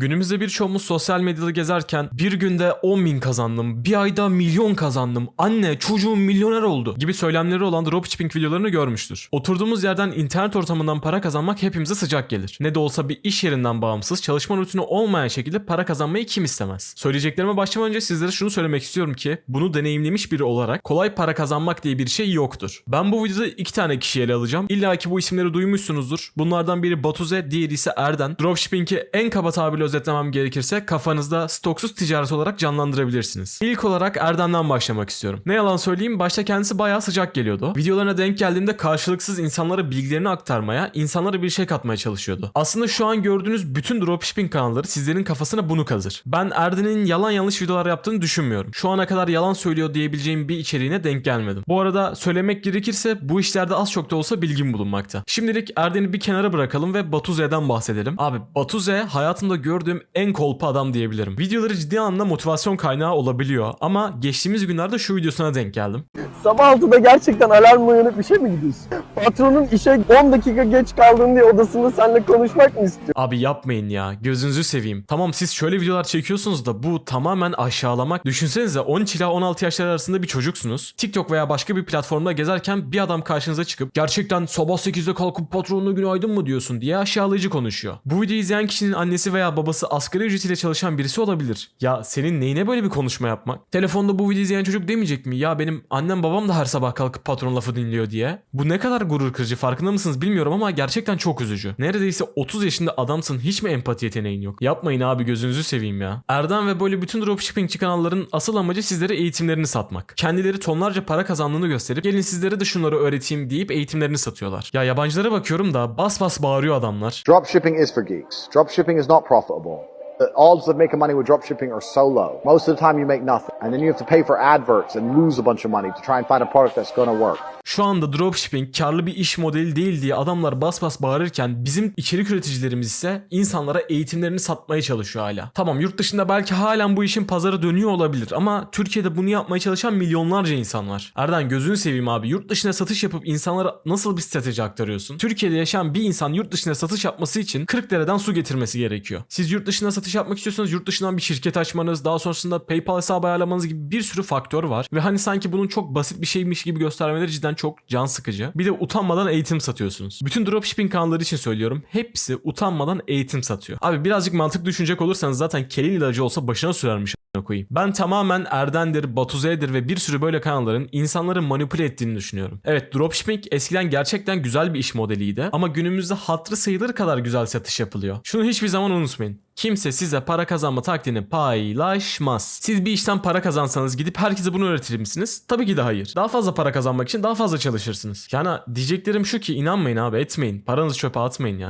Günümüzde birçoğumuz sosyal medyada gezerken bir günde 10 bin kazandım, bir ayda milyon kazandım, anne çocuğum milyoner oldu gibi söylemleri olan dropshipping videolarını görmüştür. Oturduğumuz yerden internet ortamından para kazanmak hepimize sıcak gelir. Ne de olsa bir iş yerinden bağımsız, çalışma rutini olmayan şekilde para kazanmayı kim istemez? Söyleyeceklerime başlamadan önce sizlere şunu söylemek istiyorum ki bunu deneyimlemiş biri olarak kolay para kazanmak diye bir şey yoktur. Ben bu videoda iki tane kişiyi ele alacağım. İlla ki bu isimleri duymuşsunuzdur. Bunlardan biri Batuze, diğeri ise Erden. Dropshipping'i en kaba tabirle özetlemem gerekirse kafanızda stoksuz ticaret olarak canlandırabilirsiniz. İlk olarak Erdem'den başlamak istiyorum. Ne yalan söyleyeyim başta kendisi bayağı sıcak geliyordu. Videolarına denk geldiğinde karşılıksız insanlara bilgilerini aktarmaya, insanlara bir şey katmaya çalışıyordu. Aslında şu an gördüğünüz bütün dropshipping kanalları sizlerin kafasına bunu kazır. Ben Erden'in yalan yanlış videolar yaptığını düşünmüyorum. Şu ana kadar yalan söylüyor diyebileceğim bir içeriğine denk gelmedim. Bu arada söylemek gerekirse bu işlerde az çok da olsa bilgim bulunmakta. Şimdilik Erden'i bir kenara bırakalım ve Batuze'den bahsedelim. Abi Batuze hayatımda gördüğüm en kolpa adam diyebilirim. Videoları ciddi anlamda motivasyon kaynağı olabiliyor ama geçtiğimiz günlerde şu videosuna denk geldim. Sabah 6'da gerçekten alarmla uyanıp işe mi gidiyorsun? Patronun işe 10 dakika geç kaldın diye odasında seninle konuşmak mı istiyor? Abi yapmayın ya. Gözünüzü seveyim. Tamam siz şöyle videolar çekiyorsunuz da bu tamamen aşağılamak. Düşünsenize 13 ila 16 yaşlar arasında bir çocuksunuz. TikTok veya başka bir platformda gezerken bir adam karşınıza çıkıp gerçekten sabah 8'de kalkıp patronuna günaydın mı diyorsun diye aşağılayıcı konuşuyor. Bu videoyu izleyen kişinin annesi veya babası asgari ücretiyle çalışan birisi olabilir. Ya senin neyine böyle bir konuşma yapmak? Telefonda bu videoyu izleyen çocuk demeyecek mi? Ya benim annem babam da her sabah kalkıp patron lafı dinliyor diye. Bu ne kadar gurur kırıcı farkında mısınız bilmiyorum ama gerçekten çok üzücü. Neredeyse 30 yaşında adamsın hiç mi empati yeteneğin yok? Yapmayın abi gözünüzü seveyim ya. Erdem ve böyle bütün dropshippingçi kanalların asıl amacı sizlere eğitimlerini satmak. Kendileri tonlarca para kazandığını gösterip gelin sizlere de şunları öğreteyim deyip eğitimlerini satıyorlar. Ya yabancılara bakıyorum da bas bas bağırıyor adamlar. Dropshipping is for geeks. Dropshipping is not profitable. The odds of making money with dropshipping are so low. Most of the time you make nothing. And then you have to pay for adverts and lose a bunch of money to try and find a product that's to work. Şu anda dropshipping karlı bir iş modeli değil diye adamlar bas bas bağırırken bizim içerik üreticilerimiz ise insanlara eğitimlerini satmaya çalışıyor hala. Tamam yurt dışında belki halen bu işin pazarı dönüyor olabilir ama Türkiye'de bunu yapmaya çalışan milyonlarca insan var. Erden gözünü seveyim abi yurt dışına satış yapıp insanlara nasıl bir strateji aktarıyorsun? Türkiye'de yaşayan bir insan yurt dışına satış yapması için 40 dereden su getirmesi gerekiyor. Siz yurt dışına satış yapmak istiyorsanız yurt dışından bir şirket açmanız, daha sonrasında PayPal hesabı ayarlamanız gibi bir sürü faktör var. Ve hani sanki bunun çok basit bir şeymiş gibi göstermeleri cidden çok can sıkıcı. Bir de utanmadan eğitim satıyorsunuz. Bütün dropshipping kanalları için söylüyorum. Hepsi utanmadan eğitim satıyor. Abi birazcık mantık düşünecek olursanız zaten kelin ilacı olsa başına sürermiş koyayım. Ben tamamen Erden'dir, Batuze'dir ve bir sürü böyle kanalların insanları manipüle ettiğini düşünüyorum. Evet dropshipping eskiden gerçekten güzel bir iş modeliydi ama günümüzde hatırı sayılır kadar güzel satış yapılıyor. Şunu hiçbir zaman unutmayın. Kimse size para kazanma taktiğini paylaşmaz. Siz bir işten para kazansanız gidip herkese bunu öğretir misiniz? Tabii ki de hayır. Daha fazla para kazanmak için daha fazla çalışırsınız. Yani diyeceklerim şu ki inanmayın abi etmeyin. Paranızı çöpe atmayın ya.